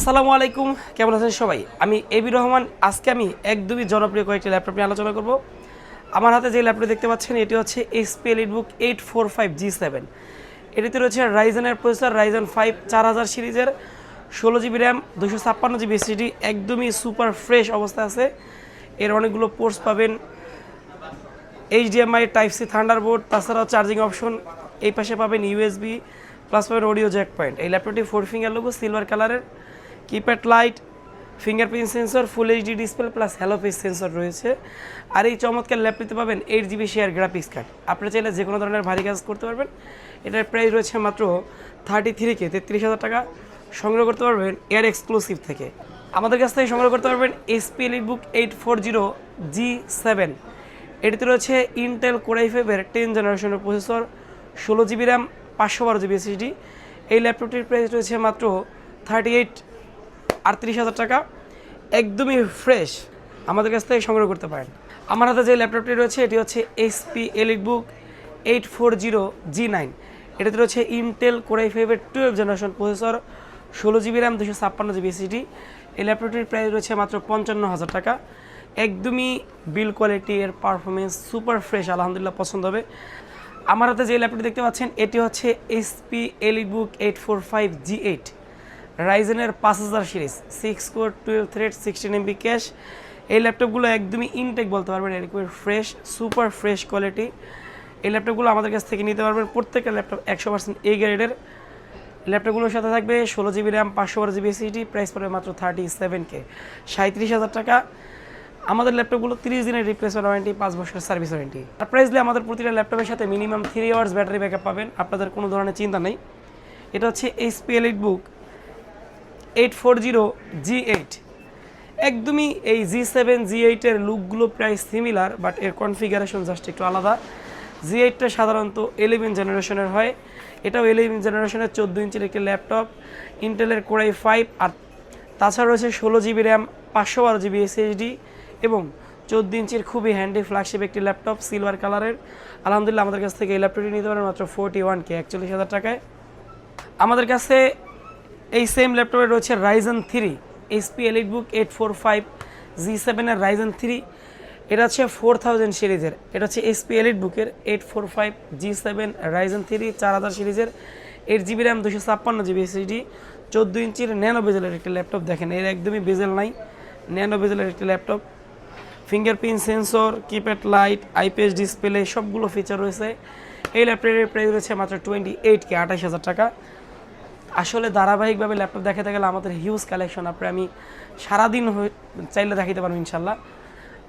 আসসালামু আলাইকুম। কেমন আছেন সবাই? আমি এবি রহমান। আজকে আমি একদমই জনপ্রিয় কয়েকটি ল্যাপটপ নিয়ে আলোচনা করব। আমার হাতে যে ল্যাপটপ দেখতে পাচ্ছেন, এটি হচ্ছে HP EliteBook eight four five G seven এটিতে রয়েছে রাইজেনের প্রসেসর রাইজেন ফাইভ চার হাজার সিরিজের ষোলো জিবি র্যাম দুশো ছাপ্পান্ন জিবি এসিডি একদমই সুপার ফ্রেশ অবস্থা আছে। এর অনেকগুলো পোর্টস পাবেন। এইচডিএমআই টাইপ সি থান্ডারবোর্ড তাছাড়াও চার্জিং অপশন এই পাশে পাবেন ইউএসবি প্লাস পাবেন অডিও জ্যাক পয়েন্ট এই ল্যাপটপটি ফোর ফিঙ্গার লোগো সিলভার কালারের keypad light fingerprint sensor full HD display plus hello face sensor রয়েছে। আর এই চমৎকার ল্যাপটপে পাবেন eight GB share graphics card আপনি চাইলে যে কোনো ধরনের ভারী কাজ করতে পারবেন। এটার প্রাইস রয়েছে মাত্র থার্টি থ্রিকে তেত্রিশ হাজার টাকা। সংগ্রহ করতে পারবেন এয়ার এক্সক্লুসিভ থেকে। আমাদের কাছ থেকে সংগ্রহ করতে পারবেন HP book eight four zero G seven এটিতে রয়েছে ইন্টেল কোরাই ফাইভের টেন জেনারেশনের প্রসেসর ষোলো জিবি র্যাম পাঁচশো বারো জিবি এসএসডি এই ল্যাপটপটির প্রাইস রয়েছে মাত্র থার্টি এইট আটত্রিশ হাজার টাকা একদমই ফ্রেশ আমাদের কাছ থেকে সংগ্রহ করতে পারেন। আমার হাতে যে ল্যাপটপটি রয়েছে, এটি হচ্ছে HP EliteBook eight four zero G nine এটাতে রয়েছে ইন্টেল কোরাই ফাইভের টুয়েলভ জেনারেশন প্রসেসর ষোলো জিবি র্যাম দুশো ছাপ্পান্ন জিবি সিটি এই ল্যাপটপটির প্রাইস রয়েছে মাত্র পঞ্চান্ন হাজার টাকা। একদমই বিল কোয়ালিটি এর পারফরমেন্স সুপার ফ্রেশ আলহামদুলিল্লাহ পছন্দ হবে। আমার হাতে যে ল্যাপটপটি দেখতে পাচ্ছেন, এটি হচ্ছে HP EliteBook eight four five G eight রাইজেনের পাঁচ হাজার series six core twelve thread sixteen MB cache এই ল্যাপটপগুলো একদমই ইনটেক বলতে পারবেন এরকম ফ্রেশ সুপার ফ্রেশ কোয়ালিটি এই ল্যাপটপগুলো আমাদের কাছ থেকে নিতে পারবেন, প্রত্যেকটা ল্যাপটপ একশো পার্সেন্ট এই গ্রেডের ল্যাপটপগুলোর সাথে থাকবে ষোলো জিবি র্যাম পাঁচশো বারো জিবি সিটি প্রাইস পড়বে মাত্র থার্টি সেভেন কে সাঁত্রিশ হাজার টাকা। আমাদের ল্যাপটপগুলো তিরিশ দিনের রিপ্লেসমেন্ট ওয়ারেন্টি পাঁচ বছরের সার্ভিস ওয়ারেন্টি আর প্রাইসলি আমাদের প্রতিটা ল্যাপটপের সাথে minimum three hours battery backup পাবেন। আপনাদের কোনো ধরনের চিন্তা নেই। এটা হচ্ছে HP EliteBook eight four zero G eight একদমই এই জি সেভেন জি এইটের লুকগুলো প্রায় সিমিলার বাট এর কনফিগারেশন জাস্ট একটু আলাদা। জি এইটটা সাধারণত এলেভেন জেনারেশনের হয়। এটাও এলেভেন জেনারেশনের চোদ্দ ইঞ্চির একটি ল্যাপটপ ইন্টেলের কোরাই ফাইভ আর তাছাড়া রয়েছে ষোলো জিবি র্যাম পাঁচশো বারো জিবি এসএসডি এবং চোদ্দ ইঞ্চির খুবই হ্যান্ডি ফ্ল্যাগশিপ একটি ল্যাপটপ সিলভার কালারের আলহামদুলিল্লাহ আমাদের কাছ থেকে এই ল্যাপটপটি নিতে পারেন মাত্র ফোরটি ওয়ান কে একচল্লিশ হাজার টাকায়। আমাদের কাছে এই সেম ল্যাপটপে রয়েছে Ryzen three HP EliteBook eight four five G সেভেনের রাইজেন থ্রি এটা হচ্ছে ফোর থাউজেন্ড সিরিজের, এটা হচ্ছে এইচপি এলিট বুকের eight four five G seven Ryzen three চার হাজার সিরিজের। এইট জিবি র্যাম দুশো ছাপ্পান্ন জিবি এসএসডি চোদ্দ ইঞ্চির ন্যানো বেজেলের একটি ল্যাপটপ দেখেন, এর একদমই বেজেল নাই, ন্যানো বেজেলের একটি laptop fingerprint sensor keypad light IPS display সবগুলো ফিচার রয়েছে। এই ল্যাপটপের প্রাইস রয়েছে মাত্র টোয়েন্টি এইট কে আঠাশ হাজার টাকা। আসলে ধারাবাহিকভাবে ল্যাপটপ দেখাতে গেলে আমাদের হিউজ কালেকশন আপনি আমি সারাদিন চাইলে দেখাতে পারব ইনশাল্লাহ।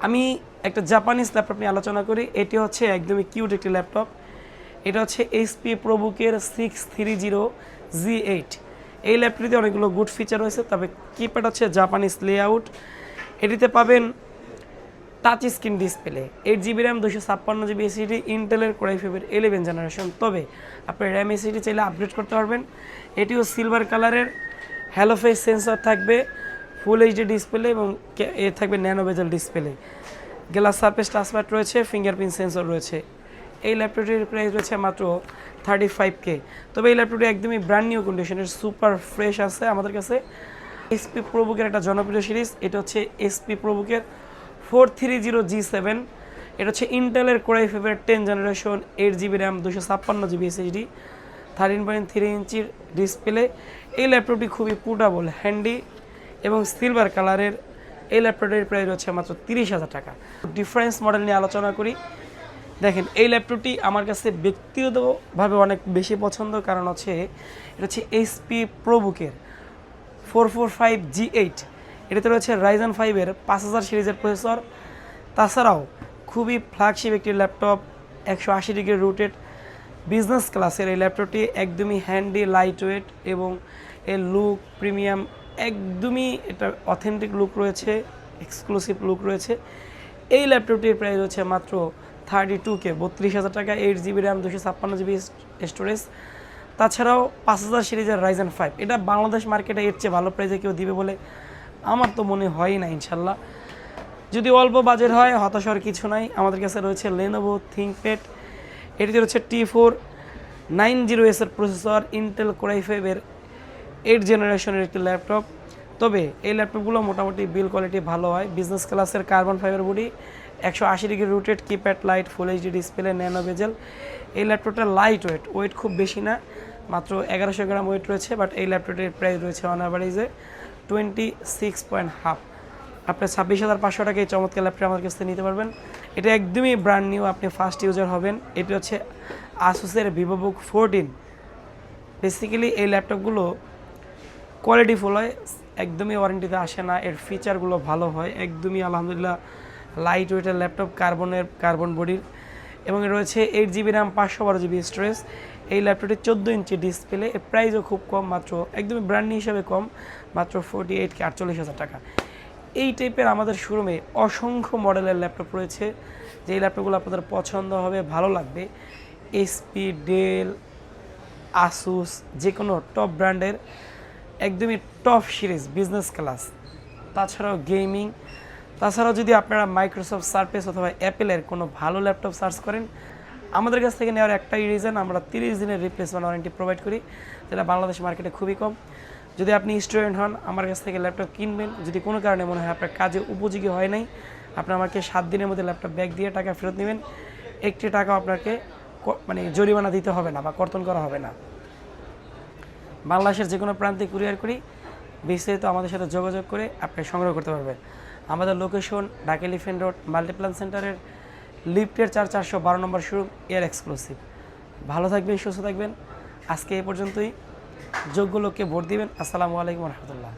আমি একটা জাপানিজ ল্যাপটপ নিয়ে আলোচনা করি, এটি হচ্ছে একদমই কিউট একটি ল্যাপটপ এটা হচ্ছে HP প্রবুকের six three zero G eight এই ল্যাপটপটিতে অনেকগুলো গুড ফিচার রয়েছে, তবে কিপ্যাড হচ্ছে জাপানিজ লেআউট এটিতে পাবেন touch screen display eight GB RAM দুশো ছাপ্পান্ন জিবি এসিডি ইন্টেলের কোরাই ফাইভের ইলেভেন জেনারেশন তবে আপনি র্যাম এসিডি চাইলে আপগ্রেড করতে পারবেন। এটিও সিলভার কালারের হ্যালো ফেস সেন্সর থাকবে ফুল এইচডি ডিসপ্লে এবং এ থাকবে nano bezel display glass surface touchpad রয়েছে ফিঙ্গারপ্রিন্ট সেন্সর রয়েছে। এই ল্যাপটপটির প্রাইস রয়েছে মাত্র থার্টি ফাইভ কে তবে এই ল্যাপটপটি একদমই ব্র্যান্ড নিউ কন্ডিশনের সুপার ফ্রেশ আছে আমাদের কাছে। এসপি প্রবুকের একটা জনপ্রিয় সিরিজ এটা হচ্ছে HP প্রবুকের four three zero G seven এটা হচ্ছে ইন্টেলের core i favour ten generation eight GB RAM দুশো ছাপ্পান্ন GB SSD thirteen point three ইঞ্চির ডিসপ্লে এই ল্যাপটপটি খুবই পোর্টাবল হ্যান্ডি এবং সিলভার কালারের এই ল্যাপটপটির প্রাইস হচ্ছে মাত্র তিরিশ হাজার টাকা। ডিফারেন্স মডেল নিয়ে আলোচনা করি। দেখেন, এই ল্যাপটপটি আমার কাছে ব্যক্তিগতভাবে অনেক বেশি পছন্দ। কারণ হচ্ছে, এটা হচ্ছে HP প্রোবুকের four four five G eight এটাতে রয়েছে রাইজন ফাইভের পাঁচ হাজার সিরিজের প্রসেসর। তাছাড়াও খুবই ফ্ল্যাগশিপ একটি ল্যাপটপ একশো আশি ডিগ্রি রুটেড বিজনেস ক্লাসের এই ল্যাপটপটি একদমই হ্যান্ডি লাইট ওয়েট এবং এর লুক প্রিমিয়াম একদমই এটা অথেন্টিক লুক রয়েছে এক্সক্লুসিভ লুক রয়েছে। এই ল্যাপটপটির প্রাইস হচ্ছে মাত্র থার্টি টু কে বত্রিশ হাজার টাকা এইট জিবি র্যাম দুশো ছাপ্পান্ন জিবি স্টোরেজ তাছাড়াও পাঁচ হাজার সিরিজের রাইজেন ফাইভ এটা বাংলাদেশ মার্কেটে এর চেয়ে ভালো প্রাইসে কেউ দিবে বলে আমার তো মনে হয় না, ইনশাল্লাহ। যদি অল্প বাজেট হয় হতাশার কিছু নাই। আমাদের কাছে রয়েছে লেনোভো থিঙ্কপ্যাড এটিতে রয়েছে টি ফোর নাইন জিরো এসের প্রসেসর ইন্টেল কোরাই ফাইভের এইট জেনারেশনের একটি ল্যাপটপ তবে এই ল্যাপটপগুলো মোটামুটি বিল কোয়ালিটি ভালো হয়। বিজনেস ক্লাসের কার্বন ফাইবার বডি একশো আশি degree rotated keypad light full HD display nano bezel এই ল্যাপটপটা লাইট ওয়েট ওয়েট খুব বেশি না, মাত্র এগারোশো গ্রাম ওয়েট রয়েছে বাট এই ল্যাপটপটির প্রাইস রয়েছে অন অ্যাভারেজে টোয়েন্টি সিক্স পয়েন্ট হাফ আপনি ছাব্বিশ হাজার পাঁচশো টাকা এই চমৎকার ল্যাপটপ আমার কাছ থেকে নিতে পারবেন। এটা একদমই ব্র্যান্ড নিউ আপনি ফার্স্ট ইউজার হবেন। এটি হচ্ছে আসুসের ভিভো বুক ফোরটিন বেসিক্যালি এই ল্যাপটপগুলো কোয়ালিটি ফুল হয়, একদমই ওয়ারেন্টিতে আসে না, এর ফিচারগুলো ভালো হয়, একদমই আলহামদুলিল্লাহ লাইট ওয়েটের ল্যাপটপ কার্বনের কার্বন বডির এবং রয়েছে এইট জিবি র্যাম পাঁচশো বারো জিবি স্টোরেজ এই ল্যাপটপটি চোদ্দ ইঞ্চি ডিসপ্লে এর প্রাইসও খুব কম, মাত্র একদমই ব্র্যান্ড হিসাবে কম, মাত্র ফোর্টি এইট কে আটচল্লিশ হাজার টাকা। এই টাইপের আমাদের শোরুমে অসংখ্য মডেলের ল্যাপটপ রয়েছে। যেই ল্যাপটপগুলো আপনাদের পছন্দ হবে, ভালো লাগবে এসপি ডেল আসুস যে কোনো টপ ব্র্যান্ডের একদমই টপ সিরিজ বিজনেস ক্লাস তাছাড়াও গেমিং তাছাড়াও যদি আপনারা মাইক্রোসফট সার্ফেস অথবা অ্যাপেলের কোনো ভালো ল্যাপটপ সার্চ করেন আমাদের কাছ থেকে নেওয়ার একটাই রিজন আমরা তিরিশ দিনের রিপ্লেসমেন্ট ওয়ারেন্টি প্রোভাইড করি, যেটা বাংলাদেশ মার্কেটে খুবই কম। যদি আপনি স্টুডেন্ট হন, আমার কাছ থেকে ল্যাপটপ কিনবেন, যদি কোনো কারণে মনে হয় আপনার কাজে উপযোগী হয় নাই, আপনি আমাকে সাত দিনের মধ্যে ল্যাপটপ ব্যাগ দিয়ে টাকা ফেরত নেবেন। একটি টাকা আপনাকে মানে জরিমানা দিতে হবে না বা কর্তন করা হবে না। বাংলাদেশের যে কোনো প্রান্তে কুরিয়ার করি, বিস্তারিত আমাদের সাথে যোগাযোগ করে আপনি সংগ্রহ করতে পারবেন। আমাদের location Dhaka elephant road Multiplan সেন্টারের লিফটের চার চারশো বারো নম্বর শুরু এর এক্সক্লুসিভ ভালো থাকবেন, সুস্থ থাকবেন। আজকে এ পর্যন্তই। যোগ্য লোককে ভোট দিবেন। আসসালামু আলাইকুম রহমতুল্লাহ।